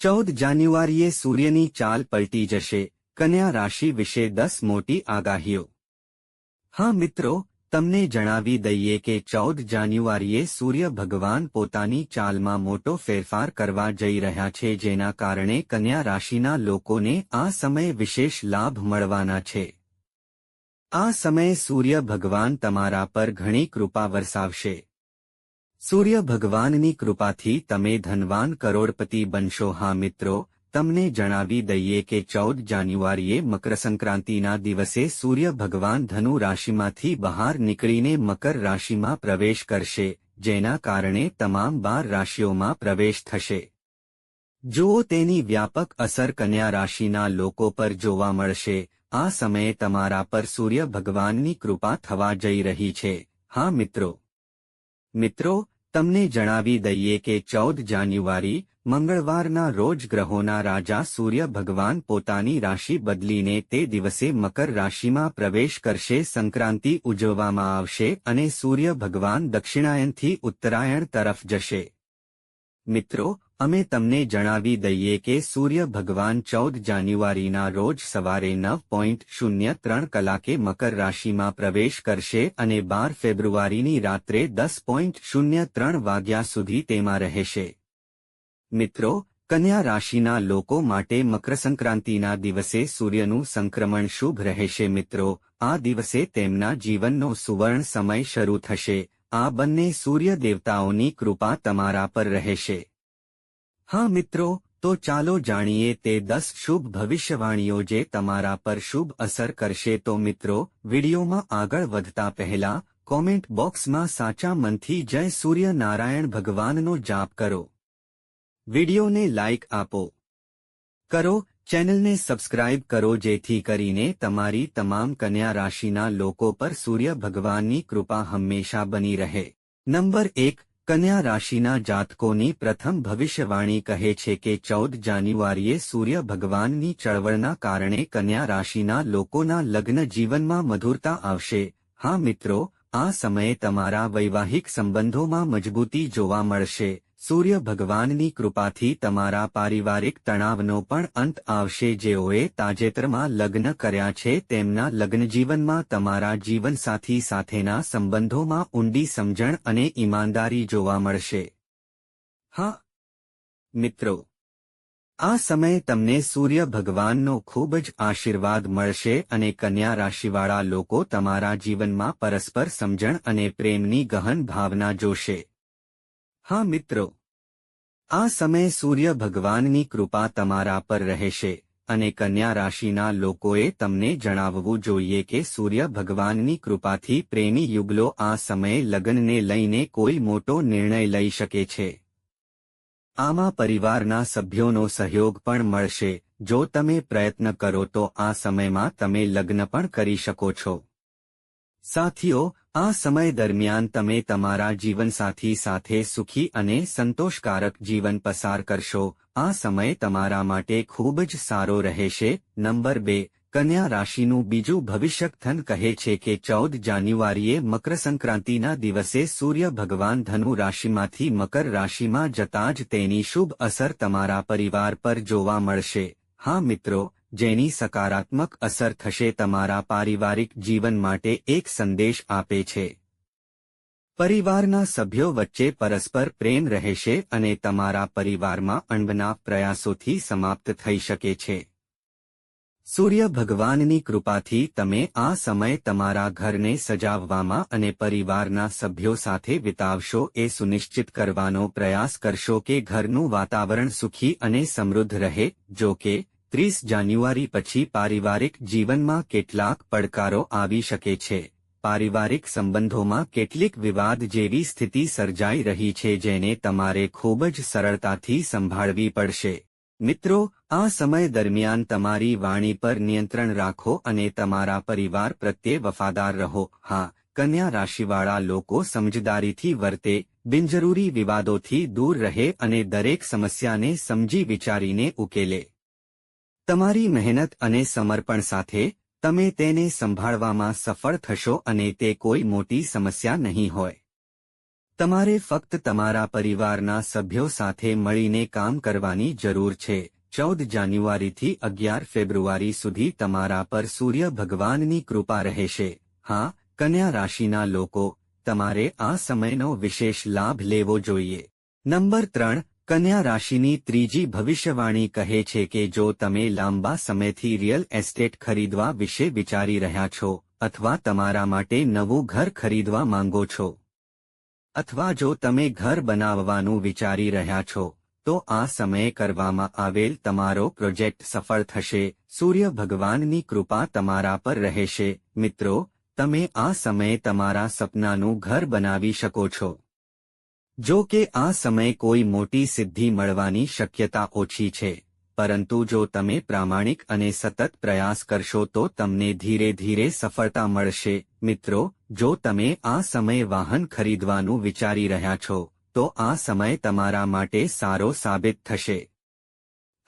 ચૌદ જાન્યુઆરીએ સૂર્યની ચાલ પલટી જશે, કન્યા રાશિ વિશે દસ મોટી આગાહીઓ. હા મિત્રો, તમને જણાવી દઈએ કે ચૌદ જાન્યુઆરીએ સૂર્ય ભગવાન પોતાની ચાલમાં મોટો ફેરફાર કરવા જઈ રહ્યા છે, જેના કારણે કન્યા રાશિના લોકોને આ સમયે વિશેષ લાભ મળવાના છે. આ સમયે સૂર્ય ભગવાન તમારા પર ઘણી કૃપા વરસાવશે. સૂર્ય ભગવાનની કૃપાથી તમે ધનવાન કરોડપતિ બનશો. હા મિત્રો, તમને જણાવી દઈએ કે ચૌદ જાન્યુઆરીએ મકરસંક્રાંતિના દિવસે સૂર્ય ભગવાન ધનુ રાશિમાંથી બહાર નીકળીને મકર રાશિમાં પ્રવેશ કરશે, જેના કારણે તમામ બાર રાશિઓમાં પ્રવેશ થશે. જુઓ તેની વ્યાપક અસર કન્યા રાશિના લોકો પર જોવા મળશે, આ સમયે તમારા પર સૂર્ય ભગવાનની કૃપા થવા જઈ રહી છે. હા મિત્રો. મિત્રો તમને જણાવી દઈએ કે ચૌદ જાન્યુઆરી, મંગળવારના રોજ ગ્રહોના રાજા સૂર્ય ભગવાન પોતાની રાશિ બદલીને તે દિવસે મકર રાશિમાં પ્રવેશ કરશે, સંક્રાંતિ ઉજવવામાં આવશે અને સૂર્ય ભગવાન દક્ષિણાયનથી ઉત્તરાયણ તરફ જશે. મિત્રો, અમે તમને જણાવી દઈએ કે સૂર્ય ભગવાન ચૌદ જાન્યુઆરીના રોજ સવારે નવ પોઈન્ટ શૂન્ય ત્રણ કલાકે મકર રાશિમાં પ્રવેશ કરશે અને બાર ફેબ્રુઆરીની રાત્રે દસ પોઈન્ટ શૂન્ય ત્રણ વાગ્યા સુધી તેમાં રહેશે. મિત્રો, કન્યા રાશિના લોકો માટે મકરસંક્રાંતિના દિવસે સૂર્યનું સંક્રમણ શુભ રહેશે મિત્રો. આ દિવસે તેમના જીવનનો સુવર્ણ સમય શરૂ થશે. આ બંને સૂર્ય દેવતાઓની કૃપા તમારા પર રહેશે. હા મિત્રો, તો ચાલો જાણીએ તે દસ શુભ ભવિષ્યવાણીઓ જે તમારા પર શુભ અસર કરશે. તો મિત્રો, વિડીયોમાં આગળ વધતા પહેલા, કોમેન્ટ બોક્સમાં સાચા મનથી જય સૂર્ય નારાયણ ભગવાનનો જાપ કરો. વિડીયોને લાઇક આપો. કરો ચેનલને સબસ્ક્રાઇબ કરો જેથી કરીને તમારી તમામ કન્યા રાશિના લોકો પર સૂર્ય ભગવાનની કૃપા હંમેશા બની રહે. નંબર એક, કન્યા રાશિના જાતકોની પ્રથમ ભવિષ્યવાણી કહે છે કે ચૌદ જાન્યુઆરીએ સૂર્ય ભગવાનની ચળવળના કારણે કન્યા રાશિના લોકોના લગ્ન જીવનમાં મધુરતા આવશે. હા મિત્રો, આ સમયે તમારા વૈવાહિક સંબંધોમાં મજબૂતી જોવા મળશે. સૂર્ય ભગવાનની કૃપાથી તમારા પારિવારિક તણાવનો પણ અંત આવશે. જેઓએ તાજેતરમાં લગ્ન કર્યા છે, તેમના લગ્નજીવનમાં તમારા જીવનસાથી સાથેના સંબંધોમાં ઊંડી સમજણ અને ઈમાનદારી જોવા મળશે. હા, મિત્રો, આ સમયે તમને સૂર્ય ભગવાનનો ખૂબ જ આશીર્વાદ મળશે અને કન્યા રાશિવાળા લોકો તમારા જીવનમાં પરસ્પર સમજણ અને પ્રેમની ગહન ભાવના જોશે. હા, મિત્રો. આ સમયે સૂર્ય ભગવાનની કૃપા તમારા પર રહેશે અને કન્યા રાશિના લોકોએ તમને જણાવવું જોઈએ કે સૂર્ય ભગવાનની કૃપાથી પ્રેમી યુગલો આ સમયે લગ્નને લઈને કોઈ મોટો નિર્ણય લઈ શકે છે. આમાં પરિવારના સભ્યોનો સહયોગ પણ મળશે. જો તમે પ્રયત્ન કરો તો આ સમયમાં તમે લગ્ન પણ કરી શકો છો. સાથીઓ, આ સમય દરમિયાન તમે તમારા જીવનસાથી સાથે સુખી અને સંતોષકારક જીવન પસાર કરશો. આ સમય તમારા માટે ખૂબ જ સારો રહેશે. નંબર બે, કન્યા રાશિનું બીજું ભવિષ્યકથન કહે છે કે ચૌદ જાન્યુઆરીએ મકરસંક્રાંતિના દિવસે સૂર્ય ભગવાન ધનુ રાશિમાંથી મકર રાશિમાં જતા જ તેની શુભ અસર તમારા પરિવાર પર જોવા મળશે. હા મિત્રો જેની સકારાત્મક અસર થશે તમારા પારિવારિક જીવન માટે એક સંદેશ આપે છે. પરિવારના સભ્યો વચ્ચે પરસ્પર પ્રેમ રહેશે અને તમારા પરિવારમાં અણબના પ્રયાસોથી સમાપ્ત થઈ શકે છે. સૂર્ય ભગવાનની કૃપાથી તમે આ સમય તમારા ઘરને સજાવવામાં અને પરિવારના સભ્યો સાથે વિતાવશો એ સુનિશ્ચિત કરવાનો પ્રયાસ કરશો કે ઘરનું વાતાવરણ સુખી અને સમૃદ્ધ રહે, જો કે ત્રીસ જાન્યુઆરી પછી પારિવારિક જીવનમાં કેટલાક પડકારો આવી શકે છે. પારિવારિક સંબંધોમાં કેટલીક વિવાદ જેવી સ્થિતિ સર્જાઈ રહી છે જેને તમારે ખૂબ જ સરળતાથી સંભાળવી પડશે. મિત્રો, આ સમય દરમિયાન તમારી વાણી પર નિયંત્રણ રાખો અને તમારા પરિવાર પ્રત્યે વફાદાર રહો. હા, કન્યા રાશિવાળા લોકો સમજદારીથી વર્તે, બિનજરૂરી વિવાદોથી દૂર રહે અને દરેક સમસ્યાને સમજી વિચારીને ઉકેલે. તમારી મહેનત અને સમર્પણ સાથે તમે તેને સંભાળવામાં સફળ થશો અને તે કોઈ મોટી સમસ્યા નહીં હોય. તમારે ફક્ત તમારા પરિવારના સભ્યો સાથે મળીને કામ કરવાની જરૂર છે. ચૌદ જાન્યુઆરીથી અગિયાર ફેબ્રુઆરી સુધી તમારા પર સૂર્ય ભગવાનની કૃપા રહેશે. હા, કન્યા રાશિના લોકો, તમારે આ સમયનો વિશેષ લાભ લેવો જોઈએ. નંબર ત્રણ કન્યા રાશિની ત્રીજી ભવિષ્યવાણી કહે છે કે જો તમે લાંબા સમયથી રિયલ એસ્ટેટ ખરીદવા વિશે વિચારી રહ્યા છો, અથવા તમારા માટે નવું ઘર ખરીદવા માંગો છો, અથવા જો તમે ઘર બનાવવાનું વિચારી રહ્યા છો, તો આ સમયે કરવામાં આવેલ તમારો પ્રોજેક્ટ સફળ થશે. સૂર્ય ભગવાનની કૃપા તમારા પર રહેશે. મિત્રો, તમે આ સમયે તમારા સપનાનું ઘર બનાવી શકો છો. જો કે આ સમયે કોઈ મોટી સિદ્ધિ મળવાની શક્યતા ઓછી છે, પરંતુ જો તમે પ્રામાણિક અને સતત પ્રયાસ કરશો તો તમને ધીરે ધીરે સફળતા મળશે. મિત્રો, જો તમે આ સમયે વાહન ખરીદવાનું વિચારી રહ્યા છો, તો આ સમય તમારા માટે સારો સાબિત થશે.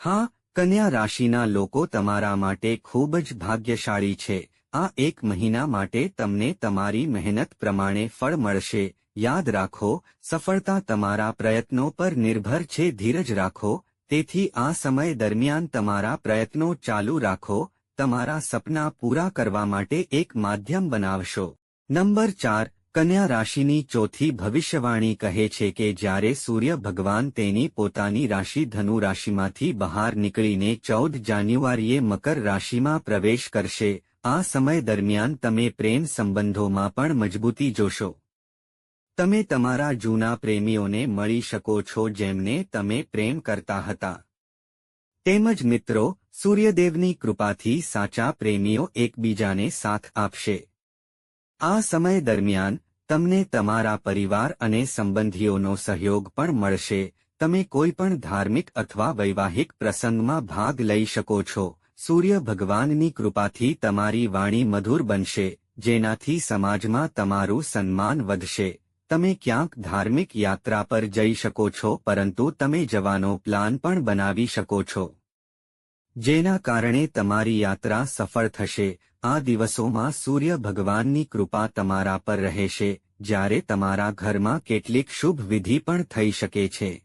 હા, કન્યા રાશિના લોકો તમારા માટે ખૂબ જ ભાગ્યશાળી છે. આ એક મહિના માટે તમને તમારી મહેનત પ્રમાણે ફળ મળશે. યાદ રાખો, સફળતા તમારા પ્રયત્નો પર નિર્ભર છે. ધીરજ રાખો, તેથી આ સમય દરમિયાન તમારા પ્રયત્નો ચાલુ રાખો, તમારા સપના પૂરા કરવા માટે એક માધ્યમ બનાવશો. નંબર ચાર, કન્યા રાશિની ચોથી ભવિષ્યવાણી કહે છે કે જ્યારે સૂર્ય ભગવાન તેની પોતાની રાશિ ધનુ રાશિમાંથી બહાર નીકળીને ચૌદ જાન્યુઆરીએ મકર રાશિમાં પ્રવેશ કરશે, આ સમય દરમિયાન તમે પ્રેમ સંબંધોમાં પણ મજબૂતી જોશો. તમે તમારા જૂના પ્રેમીઓને મળી શકો છો જેમને તમે પ્રેમ કરતા હતા. તેમજ મિત્રો, સૂર્યદેવની કૃપાથી સાચા પ્રેમીઓ એકબીજાને સાથ આપશે. આ સમય દરમિયાન, તમને તમારા પરિવાર અને સંબંધીઓનો સહયોગ પણ મળશે. તમે કોઈપણ ધાર્મિક અથવા વૈવાહિક પ્રસંગમાં ભાગ લઈ શકો છો. સૂર્ય ભગવાનની કૃપાથી તમારી વાણી મધુર બનશે, જેનાથી સમાજમાં તમારું સન્માન વધશે. તમે ક્યાંક ધાર્મિક યાત્રા પર જઈ શકો છો, પરંતુ તમે જવાનો પ્લાન પણ બનાવી શકો છો. જેના કારણે તમારી યાત્રા સફળ થશે. આ દિવસોમાં સૂર્ય ભગવાનની કૃપા તમારા પર રહેશે, જ્યારે તમારા ઘરમાં કેટલીક શુભ વિધિ પણ થઈ શકે છે.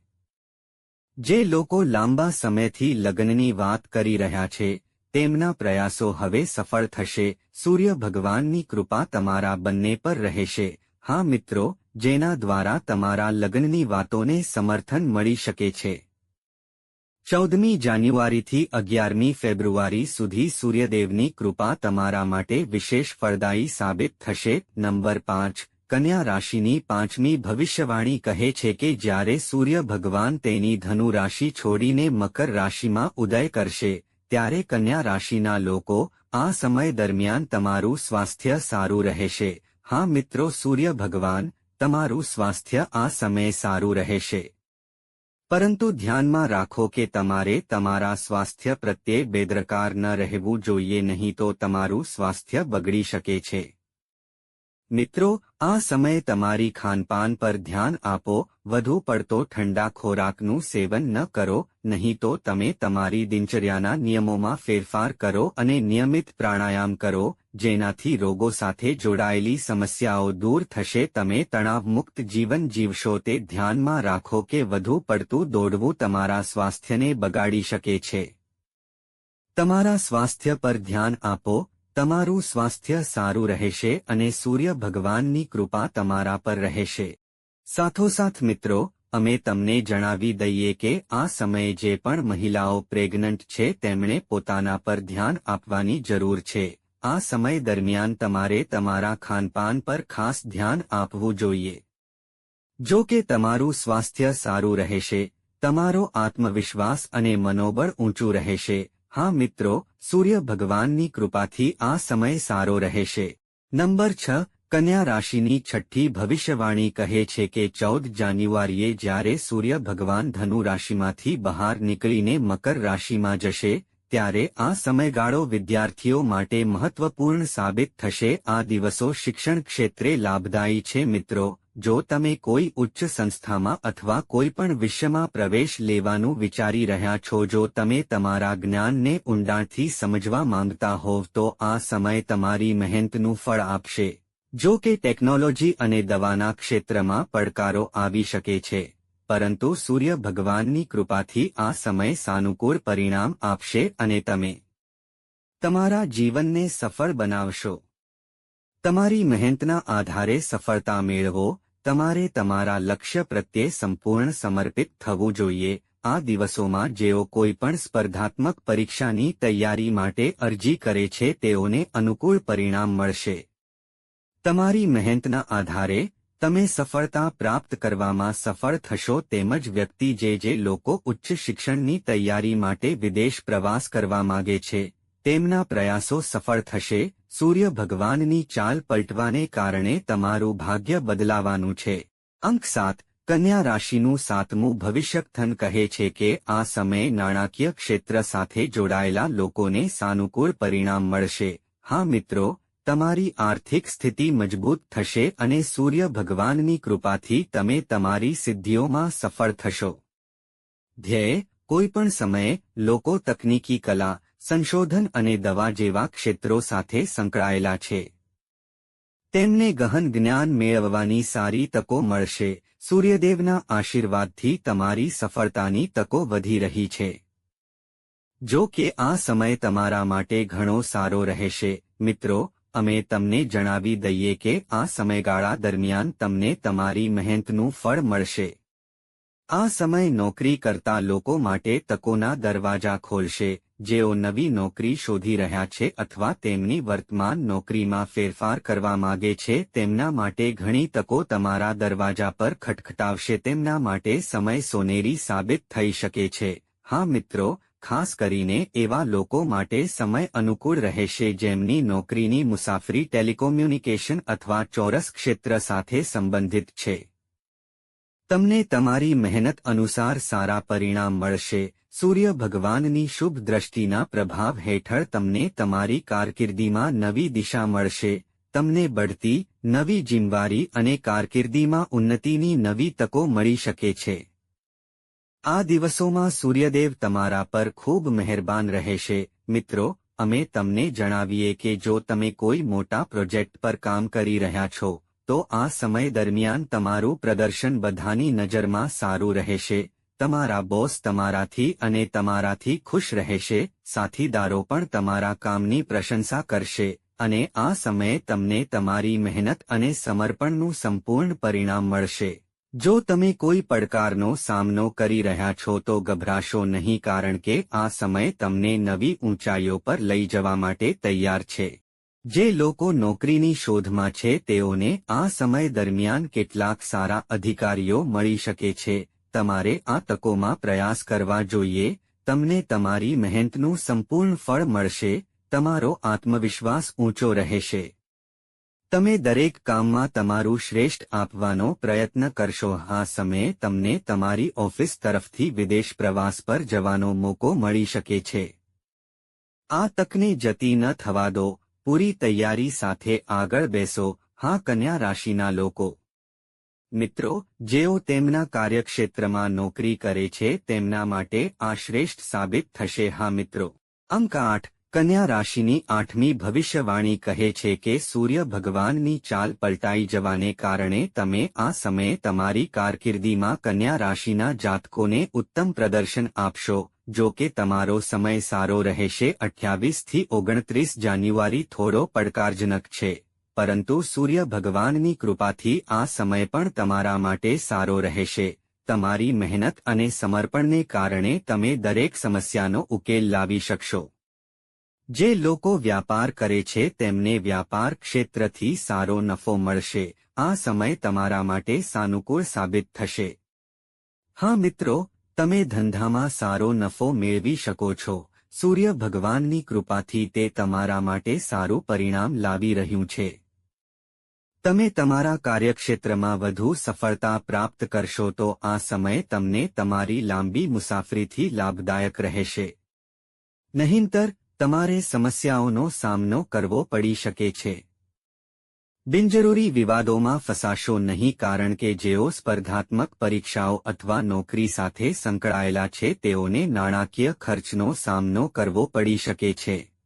જે લોકો લાંબા સમયથી લગ્નની વાત કરી રહ્યા છે, તેમના પ્રયાસો હવે સફળ થશે. સૂર્ય ભગવાનની કૃપા તમારા બંને પર રહેશે. હા મિત્રો જેના દ્વારા તમારા લગ્નની વાતોને સમર્થન મળી શકે છે. ચૌદમી જાન્યુઆરીથી અગિયારમી ફેબ્રુઆરી સુધી સૂર્યદેવની કૃપા તમારા માટે વિશેષ ફળદાયી સાબિત થશે. નંબર પાંચ, કન્યા રાશિની પાંચમી ભવિષ્યવાણી કહે છે કે જ્યારે સૂર્ય ભગવાન તેની ધનુ રાશિ છોડીને મકર રાશિમાં ઉદય કરશે, ત્યારે કન્યા રાશિના લોકો આ સમય દરમિયાન તમારું સ્વાસ્થ્ય સારું રહેશે. હા મિત્રો, સૂર્ય ભગવાન તમારું સ્વાસ્થ્ય આ સમયે સારું રહેશે. પરંતુ ધ્યાનમાં રાખો કે તમારે તમારા સ્વાસ્થ્ય પ્રત્યે બેદરકાર ન રહેવું જોઈએ નહીં તો તમારું સ્વાસ્થ્ય બગડી શકે છે. મિત્રો, આ સમયે તમારી ખાનપાન પર ધ્યાન આપો, વધુ પડતો ઠંડા ખોરાકનું સેવન ન કરો, નહીં તો તમે તમારી દિનચર્યાના નિયમોમાં ફેરફાર કરો અને નિયમિત પ્રાણાયામ કરો જેનાથી રોગો સાથે જોડાયેલી સમસ્યાઓ દૂર થશે. તમે તણાવમુક્ત જીવન જીવશો તે ધ્યાનમાં રાખો કે વધુ પડતું દોડવું તમારા સ્વાસ્થ્યને બગાડી શકે છે. તમારા સ્વાસ્થ્ય પર ધ્યાન આપો, તમારું સ્વાસ્થ્ય સારું રહેશે અને સૂર્ય ભગવાનની કૃપા તમારા પર રહેશે. સાથોસાથ મિત્રો, અમે તમને જણાવી દઈએ કે આ સમયે જે પણ મહિલાઓ પ્રેગ્નન્ટ છે, તેમણે પોતાના પર ધ્યાન આપવાની જરૂર છે. આ સમય દરમિયાન તમારે તમારા ખાનપાન પર ખાસ ધ્યાન આપવું જોઈએ. જો કે તમારું સ્વાસ્થ્ય સારું રહેશે, તમારો આત્મવિશ્વાસ અને મનોબળ ઊંચું રહેશે. હા મિત્રો, સૂર્ય ભગવાનની કૃપાથી આ સમય સારો રહેશે. નંબર છ, કન્યા રાશિની છઠ્ઠી ભવિષ્યવાણી કહે છે કે ચૌદ જાન્યુઆરીએ જ્યારે સૂર્ય ભગવાન ધનુ રાશિમાંથી બહાર નીકળીને મકર રાશિમાં જશે ત્યારે આ સમયગાળો વિદ્યાર્થીઓ માટે મહત્વપૂર્ણ સાબિત થશે. આ દિવસો શિક્ષણ ક્ષેત્રે લાભદાયી છે મિત્રો. જો તમે કોઈ ઉચ્ચ સંસ્થામાં અથવા કોઈ પણ વિષયમાં પ્રવેશ લેવાનું વિચારી રહ્યા છો, જો તમે તમારા જ્ઞાનને ઊંડાણથી સમજવા માંગતા હોવ, તો આ સમય તમારી મહેનતનું ફળ આપશે. જો કે ટેકનોલોજી અને દવાના ક્ષેત્રમાં પડકારો આવી શકે છે. પરંતુ સૂર્ય ભગવાનની કૃપાથી આ સમય સાનુકૂળ પરિણામ આપશે અને તમે તમારા જીવનને સફળ બનાવશો. તમારી મહેનતના આધારે સફળતા મેળવો, તમારે તમારા લક્ષ્ય પ્રત્યે સંપૂર્ણ સમર્પિત થવું જોઈએ. આ દિવસોમાં જેઓ કોઈપણ સ્પર્ધાત્મક પરીક્ષાની તૈયારી માટે અરજી કરે છે તેઓને અનુકૂળ પરિણામ મળશે. તમારી મહેનતના આધારે તમે સફળતા પ્રાપ્ત કરવામાં સફળ થશો તેમજ વ્યક્તિ જે જે લોકો ઉચ્ચ શિક્ષણની તૈયારી માટે વિદેશ પ્રવાસ કરવા માગે છે, તેમના પ્રયાસો સફળ થશે, સૂર્ય ભગવાનની ચાલ પલટવાને કારણે તમારું ભાગ્ય બદલાવાનું છે. અંક સાત, કન્યા રાશિનું સાતમું ભવિષ્યકથન કહે છે કે આ સમયે નાણાકીય ક્ષેત્ર સાથે જોડાયેલા લોકોને સાનુકૂળ પરિણામ મળશે. હા મિત્રો તમારી આર્થિક સ્થિતિ મજબૂત થશે અને સૂર્ય ભગવાનની કૃપાથી તમે તમારી સિદ્ધિઓમાં સફળ થશો. ધ્યેય, કોઈપણ સમયે લોકો તકનીકી કલા, સંશોધન અને દવા જેવા ક્ષેત્રો સાથે સંકળાયેલા છે. તેમને ગહન જ્ઞાન મેળવવાની સારી તકો મળશે, સૂર્યદેવના આશીર્વાદથી તમારી સફળતાની તકો વધી રહી છે. જો કે આ સમય તમારા માટે ઘણો સારો રહેશે, મિત્રો અમે તમને જણાવી દઈએ કે આ સમયગાળા દરમિયાન તમને તમારી મહેનતનું ફળ મળશે. આ સમય નોકરી કરતા લોકો માટે તકોના દરવાજા ખોલશે, જેઓ નવી નોકરી શોધી રહ્યા છે અથવા તેમની વર્તમાન નોકરીમાં ફેરફાર કરવા માગે છે, તેમના માટે ઘણી તકો તમારા દરવાજા પર ખટખટાવશે, તેમના માટે સમય સોનેરી સાબિત થઈ શકે છે. હા મિત્રો ખાસ કરીને એવા લોકો માટે સમય અનુકૂળ રહેશે જેમની નોકરીની મુસાફરી ટેલિકોમ્યુનિકેશન અથવા ચોરસ ક્ષેત્ર સાથે સંબંધિત છે. તમને તમારી મહેનત અનુસાર સારા પરિણામ મળશે. સૂર્ય ભગવાનની શુભ દ્રષ્ટિના પ્રભાવ હેઠળ તમને તમારી કારકિર્દીમાં નવી દિશા મળશે. તમને બઢતી, નવી જિમ્મેવારી અને કારકિર્દીમાં ઉન્નતિની નવી તકો મળી શકે છે. આ દિવસોમાં સૂર્યદેવ તમારા પર ખૂબ મહેરબાન રહેશે. મિત્રો, અમે તમને જણાવીએ કે જો તમે કોઈ મોટા પ્રોજેક્ટ પર કામ કરી રહ્યા છો, તો આ સમય દરમિયાન તમારું પ્રદર્શન બધાની નજરમાં સારું રહેશે. તમારા બોસ તમારાથી અને તમારાથી ખુશ રહેશે, સાથીદારો પણ તમારા કામની પ્રશંસા કરશે, અને આ સમયે તમને તમારી મહેનત અને સમર્પણનું સંપૂર્ણ પરિણામ મળશે. જો તમે કોઈ પડકારનો સામનો કરી રહ્યા છો તો ગભરાશો નહીં કારણ કે આ સમય તમને નવી ઊંચાઈઓ પર લઈ જવા માટે તૈયાર છે. જે લોકો નોકરીની શોધમાં છે તેઓને આ સમય દરમિયાન કેટલાક સારા અધિકારીઓ મળી શકે છે. તમારે આ તકોમાં પ્રયાસ કરવા જોઈએ. તમને તમારી મહેનતનું સંપૂર્ણ ફળ મળશે. તમારો આત્મવિશ્વાસ ઊંચો રહેશે. તમે દરેક કામમાં તમારું શ્રેષ્ઠ આપવાનો પ્રયત્ન કરશો. આ સમયે તમને તમારી ઓફિસ તરફથી વિદેશ પ્રવાસ પર જવાનો મોકો મળી શકે છે. આ તકને જતી ન થવા દો. પૂરી તૈયારી સાથે આગળ બેસો. હા, કન્યા રાશિના લોકો. મિત્રો, જેઓ તેમના કાર્યક્ષેત્રમાં નોકરી કરે છે, તેમના માટે આ શ્રેષ્ઠ સાબિત થશે. હા, મિત્રો. અંક આઠ. કન્યા રાશિની આઠમી ભવિષ્યવાણી કહે છે કે સૂર્ય ભગવાનની ચાલ પલટાઈ જવાને કારણે તમે આ સમયે તમારી કારકિર્દીમાં કન્યા રાશિના જાતકોને ઉત્તમ પ્રદર્શન આપશો. જો કે તમારો સમય સારો રહેશે અઠ્યાવીસથી ઓગણત્રીસ જાન્યુઆરી થોડો પડકારજનક છે. પરંતુ સૂર્ય ભગવાનની કૃપાથી આ સમય પણ તમારા માટે સારો રહેશે. તમારી મહેનત અને સમર્પણને કારણે તમે દરેક સમસ્યાનો ઉકેલ લાવી શકશો. જે લોકો વ્યાપાર કરે છે, તેમને વ્યાપાર ક્ષેત્રથી સારો નફો મળશે. આ સમય તમારા માટે સાનુકૂળ સાબિત થશે. હા મિત્રો, તમે ધંધામાં સારો નફો મેળવી શકો છો. સૂર્ય ભગવાનની કૃપાથી તે તમારા માટે સારું પરિણામ લાવી રહ્યું છે. તમે તમારા કાર્યક્ષેત્રમાં વધુ સફળતા પ્રાપ્ત કરશો તો આ સમય તમને તમારી લાંબી મુસાફરીથી લાભદાયક રહેશે. નહીંતર તમારે સમસ્યાઓનો સામનો કરવો પડી શકે છે. બિનજરૂરી વિવાદોમાં ફસાશો નહીં કારણ કે જેઓ સ્પર્ધાત્મક પરીક્ષાઓ અથવા નોકરી સાથે સંકળાયેલા છે તેઓને નાણાકીય ખર્ચનો સામનો કરવો પડી શકે છે.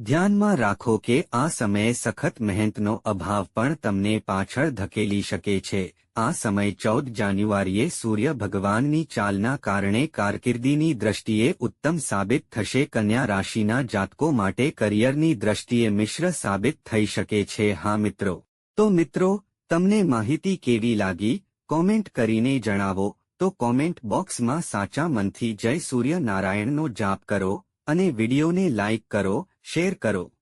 ધ્યાનમાં રાખો કે આ સમયે સખત મહેનતનો અભાવ પણ તમને પાછળ ધકેલી શકે છે. આ સમય ચૌદ જાન્યુઆરીએ સૂર્ય ભગવાનની ચાલના કારણે કારકિર્દીની દ્રષ્ટિએ ઉત્તમ સાબિત થશે. કન્યા રાશિના જાતકો માટે કરિયરની દ્રષ્ટિએ મિશ્ર સાબિત થઈ શકે છે. હા મિત્રો. તો મિત્રો, તમને માહિતી કેવી લાગી? કોમેન્ટ કરીને જણાવો. તો કોમેન્ટ બોક્સમાં સાચા મનથી જય સૂર્ય નારાયણનો જાપ કરો અને વિડિયોને લાઇક કરો. શેર કરો.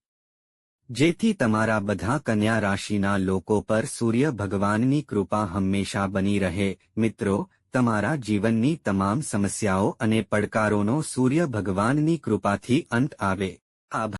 જેથી તમારા બધા કન્યા રાશિના લોકો પર સૂર્ય ભગવાનની કૃપા હંમેશા બની રહે. મિત્રો, તમારા જીવનની તમામ સમસ્યાઓ અને પડકારોનો સૂર્ય ભગવાનની કૃપાથી અંત આવે. આભાર.